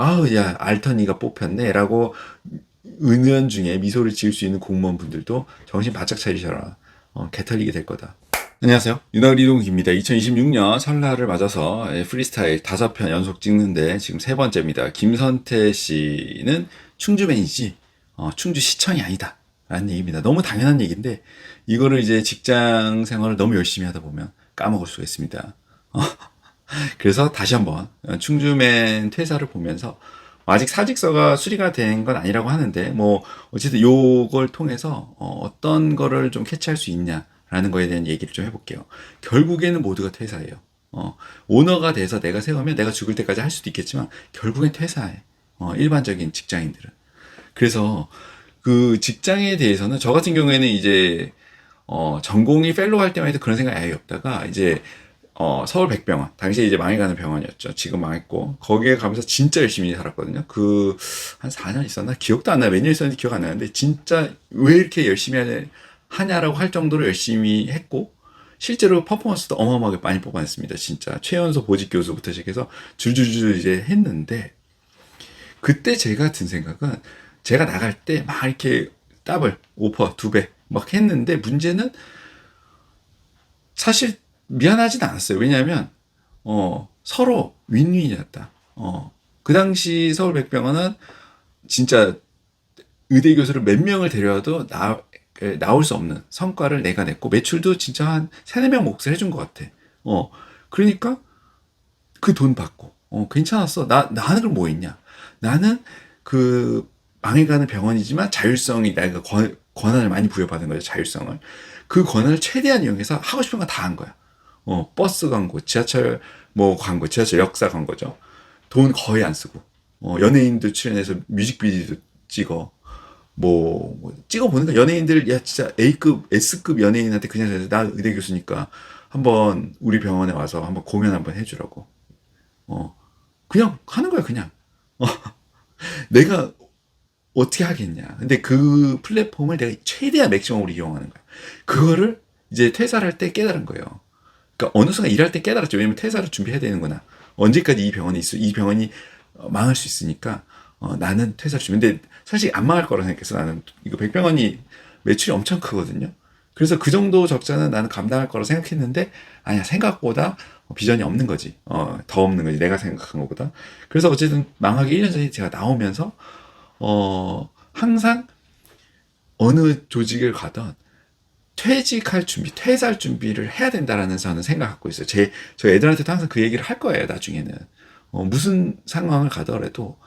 아우, 야, 알턴이가 뽑혔네. 라고 은연 중에 미소를 지을 수 있는 공무원분들도 정신 바짝 차리셔라. 어, 개털리게 될 거다. 안녕하세요. 윤학리동기입니다. 2026년 설날을 맞아서 예, 프리스타일 다섯 편 연속 찍는데 지금 세 번째입니다. 김선태 씨는 충주맨이지 어, 충주시청이 아니다. 라는 얘기입니다. 너무 당연한 얘기인데 이거를 이제 직장 생활을 너무 열심히 하다 보면 까먹을 수가 있습니다. 어, 그래서 다시 한번 충주맨 퇴사를 보면서 아직 사직서가 수리가 된 건 아니라고 하는데 뭐 어쨌든 요걸 통해서 어, 어떤 거를 좀 캐치할 수 있냐라는 거에 대한 얘기를 좀 해볼게요. 결국에는 모두가 퇴사예요. 어, 오너가 돼서 내가 세우면 내가 죽을 때까지 할 수도 있겠지만 결국엔 퇴사해. 어, 일반적인 직장인들은. 그래서 그 직장에 대해서는 저 같은 경우에는 이제 어, 전공이 fellow 할 때만 해도 그런 생각이 아예 없다가 이제 어, 서울 백병원. 당시에 이제 망해가는 병원이었죠. 지금 망했고. 거기에 가면서 진짜 열심히 살았거든요. 그, 한 4년 있었나? 기억도 안 나요. 몇년 있었는지 기억 안 나는데, 진짜 왜 이렇게 열심히 하냐, 하냐라고 할 정도로 열심히 했고, 실제로 퍼포먼스도 어마어마하게 많이 뽑아냈습니다. 진짜. 최연소 보직 교수부터 시작해서 줄줄줄 이제 했는데, 그때 제가 든 생각은, 제가 나갈 때 막 이렇게 더블, 오퍼, 두 배, 막 했는데, 문제는 사실 미안하진 않았어요. 왜냐하면 어, 서로 윈윈이었다. 어, 그 당시 서울백병원은 진짜 의대 교수를 몇 명을 데려와도 나, 나올 수 없는 성과를 내가 냈고 매출도 진짜 한 세네 명 몫을 해준 것 같아. 어, 그러니까 그 돈 받고 어, 괜찮았어. 나 나는 그럼 뭐 있냐? 나는 그 망해가는 병원이지만 자율성이 내가 권, 권한을 많이 부여받은 거죠. 자율성을 그 권한을 최대한 이용해서 하고 싶은 거 다 한 거야. 어, 버스 광고, 지하철 뭐 광고, 지하철 역사 광고죠. 돈 거의 안 쓰고. 어, 연예인도 출연해서 뮤직비디오도 찍어. 뭐, 뭐 찍어 보니까 연예인들 야 진짜 A급, S급 연예인한테 그냥 나 의대 교수니까 한번 우리 병원에 와서 한번 공연 한번 해주라고. 어, 그냥 하는 거야 그냥. 어, 내가 어떻게 하겠냐. 근데 그 플랫폼을 내가 최대한 맥시멈으로 이용하는 거야. 그거를 이제 퇴사를 할 때 깨달은 거예요. 그러니까 어느 순간 일할 때 깨달았죠. 왜냐면 퇴사를 준비해야 되는구나. 언제까지 이 병원이 있어? 이 병원이 어, 망할 수 있으니까 어, 나는 퇴사를 준비. 근데 사실 안 망할 거라 생각해서 나는 이거 백병원이 매출이 엄청 크거든요. 그래서 그 정도 적자는 나는 감당할 거라 생각했는데 아니야 생각보다 비전이 없는 거지. 어, 더 없는 거지. 내가 생각한 것보다. 그래서 어쨌든 망하기 1년 전에 제가 나오면서 어, 항상 어느 조직을 가던 퇴직할 준비, 퇴사할 준비를 해야 된다라는 저는 생각하고 있어요. 제, 저 애들한테도 항상 그 얘기를 할 거예요, 나중에는. 어, 무슨 상황을 가더라도,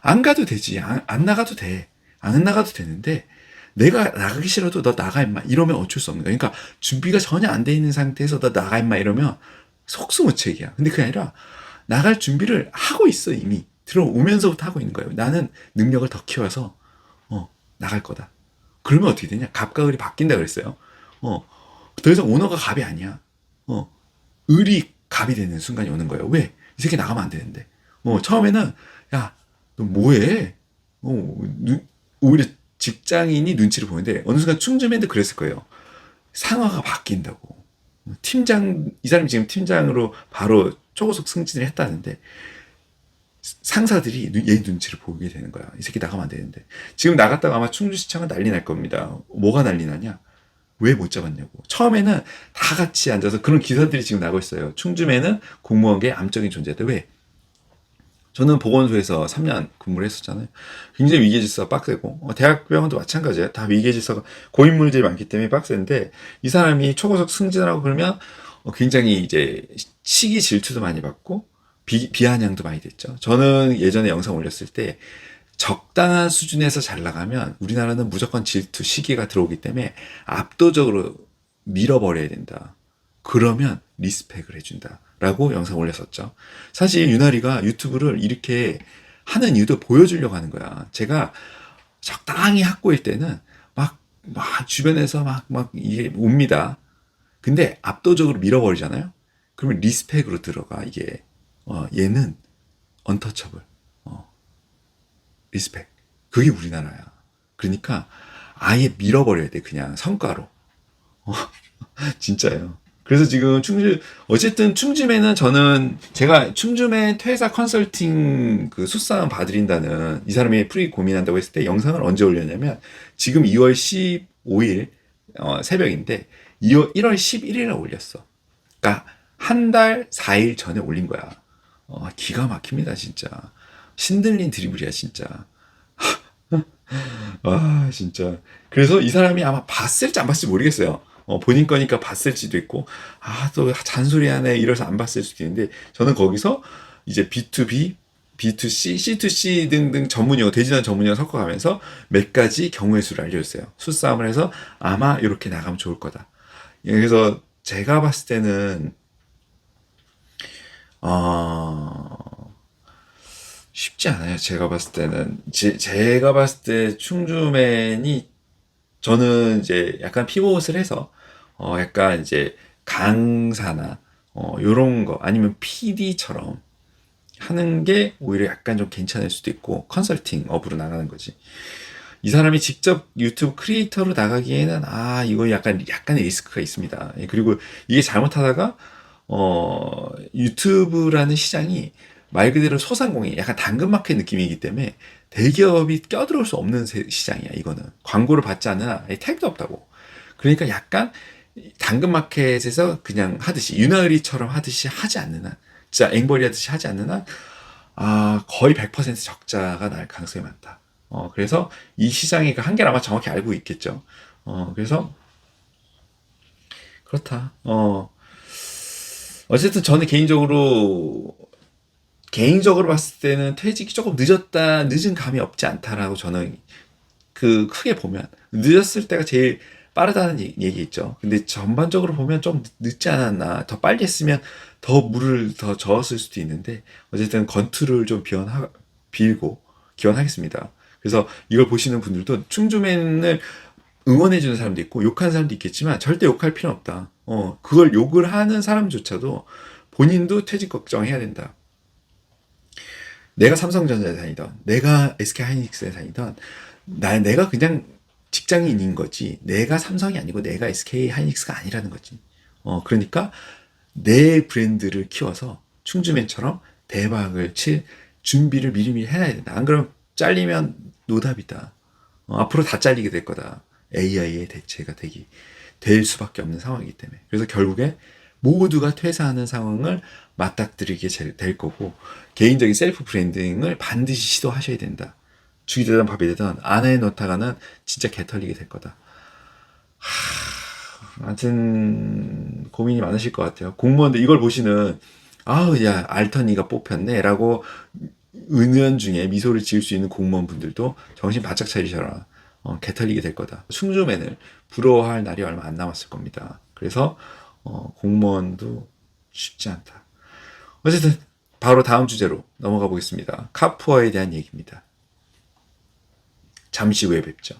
안 가도 되지. 안, 안 나가도 돼. 안 나가도 되는데, 내가 나가기 싫어도 너 나가 임마 이러면 어쩔 수 없는 거야. 그러니까 준비가 전혀 안 돼 있는 상태에서 너 나가 임마 이러면 속수무책이야. 근데 그게 아니라 나갈 준비를 하고 있어 이미 들어오면서부터 하고 있는 거예요. 나는 능력을 더 키워서 어 나갈 거다. 그러면 어떻게 되냐? 갑과 을이 바뀐다 그랬어요. 어, 더 이상 오너가 갑이 아니야. 어, 을이 갑이 되는 순간이 오는 거예요. 왜? 이 새끼 나가면 안 되는데. 어, 처음에는, 야, 너 뭐해? 어, 눈, 오히려 직장인이 눈치를 보는데, 어느 순간 충주맨도 그랬을 거예요. 상황가 바뀐다고. 팀장, 이 사람이 지금 팀장으로 바로 초고속 승진을 했다는데, 상사들이 얘 눈치를 보게 되는 거야. 이 새끼 나가면 안 되는데. 지금 나갔다가 아마 충주시청은 난리 날 겁니다. 뭐가 난리 나냐? 왜 못 잡았냐고. 처음에는 다 같이 앉아서 그런 기사들이 지금 나고 있어요. 충주매는 공무원계 암적인 존재다. 왜? 저는 보건소에서 3년 근무를 했었잖아요. 굉장히 위계질서가 빡세고, 어, 대학병원도 마찬가지예요. 다 위계질서가 고인물들이 많기 때문에 빡센데, 이 사람이 초고속 승진하고 그러면 어, 굉장히 이제 시기 질투도 많이 받고, 비, 비아냥도 많이 됐죠. 저는 예전에 영상 올렸을 때 적당한 수준에서 잘 나가면 우리나라는 무조건 질투, 시기가 들어오기 때문에 압도적으로 밀어버려야 된다. 그러면 리스펙을 해준다. 라고 영상 올렸었죠. 사실 유나리가 유튜브를 이렇게 하는 이유도 보여주려고 하는 거야. 제가 적당히 학고일 때는 막, 막 주변에서 막, 막 이게 옵니다. 근데 압도적으로 밀어버리잖아요? 그러면 리스펙으로 들어가, 이게. 어, 얘는 언터처블. 어, 리스펙. 그게 우리나라야. 그러니까 아예 밀어버려야 돼. 그냥 성과로. 어, 진짜예요. 그래서 지금 충주 어쨌든 충주매는 저는 제가 충주매 퇴사 컨설팅 그 수싸움 봐드린다는 이 사람이 프리 고민한다고 했을 때 영상을 언제 올렸냐면 지금 2월 15일 어, 새벽인데 2월 1월 11일에 올렸어. 그러니까 한 달 4일 전에 올린 거야. 어, 기가 막힙니다 진짜. 신들린 드리블이야 진짜. 아 진짜. 그래서 이 사람이 아마 봤을지 안 봤을지 모르겠어요. 어, 본인 거니까 봤을지도 있고, 아, 또 잔소리하네, 이래서 안 봤을 수도 있는데, 저는 거기서 이제 B2B, B2C, C2C 등등 전문용어, 대진한 전문용어 섞어가면서 몇 가지 경우의 수를 알려줬어요. 수싸움을 해서 아마 이렇게 나가면 좋을 거다. 예, 그래서 제가 봤을 때는, 어, 쉽지 않아요. 제가 봤을 때는. 제, 제가 봤을 때 충주맨이 저는 이제 약간 피봇을 해서 어 약간 이제 강사나 어 요런 거 아니면 PD처럼 하는 게 오히려 약간 좀 괜찮을 수도 있고 컨설팅 업으로 나가는 거지. 이 사람이 직접 유튜브 크리에이터로 나가기에는 아 이거 약간 약간의 리스크가 있습니다. 예, 그리고 이게 잘못하다가 어 유튜브라는 시장이 말 그대로 소상공인 약간 당근마켓 느낌이기 때문에 대기업이 껴들어올 수 없는 세- 시장이야 이거는 광고를 받지 아예 택도 없다고 그러니까 약간 당근마켓에서 그냥 하듯이 유나의리처럼 하듯이 하지 않는 한 진짜 앵벌이 하듯이 하지 않는 한 아, 거의 100% 적자가 날 가능성이 많다. 어, 그래서 이 시장의 그 한계를 아마 정확히 알고 있겠죠. 어, 그래서 그렇다. 어, 어쨌든 저는 개인적으로 개인적으로 봤을 때는 퇴직이 조금 늦었다, 늦은 감이 없지 않다라고 저는 그 크게 보면 늦었을 때가 제일 빠르다는 얘- 얘기 있죠. 근데 전반적으로 보면 좀 늦지 않았나. 더 빨리 했으면 더 물을 더 저었을 수도 있는데 어쨌든 건투를 좀 비원하, 빌고 기원하겠습니다. 그래서 이걸 보시는 분들도 충주맨을 응원해주는 사람도 있고 욕하는 사람도 있겠지만 절대 욕할 필요는 없다. 어, 그걸 욕을 하는 사람조차도 본인도 퇴직 걱정해야 된다. 내가 삼성전자에 다니던, 내가 SK 하이닉스에 다니던, 나, 내가 그냥 직장인인 거지. 내가 삼성이 아니고 내가 SK 하이닉스가 아니라는 거지. 어, 그러니까 내 브랜드를 키워서 충주맨처럼 대박을 칠 준비를 미리미리 해놔야 된다. 안 그러면 잘리면 노답이다. 어, 앞으로 다 잘리게 될 거다. AI의 대체가 되기, 될 수밖에 없는 상황이기 때문에. 그래서 결국에 모두가 퇴사하는 상황을 맞닥뜨리게 제- 될 거고, 개인적인 셀프 브랜딩을 반드시 시도하셔야 된다. 죽이 되든 밥이 되든 안에 넣다가는 진짜 개털리게 될 거다. 하, 아무튼 고민이 많으실 것 같아요. 공무원들 이걸 보시는 아우 야 알턴이가 뽑혔네라고 은연 중에 미소를 지을 수 있는 공무원분들도 정신 바짝 차리셔라. 어, 개털리게 될 거다. 충주맨을 부러워할 날이 얼마 안 남았을 겁니다. 그래서 어, 공무원도 쉽지 않다. 어쨌든 바로 다음 주제로 넘어가 보겠습니다. 카푸어에 대한 얘기입니다. 잠시 후에 뵙죠.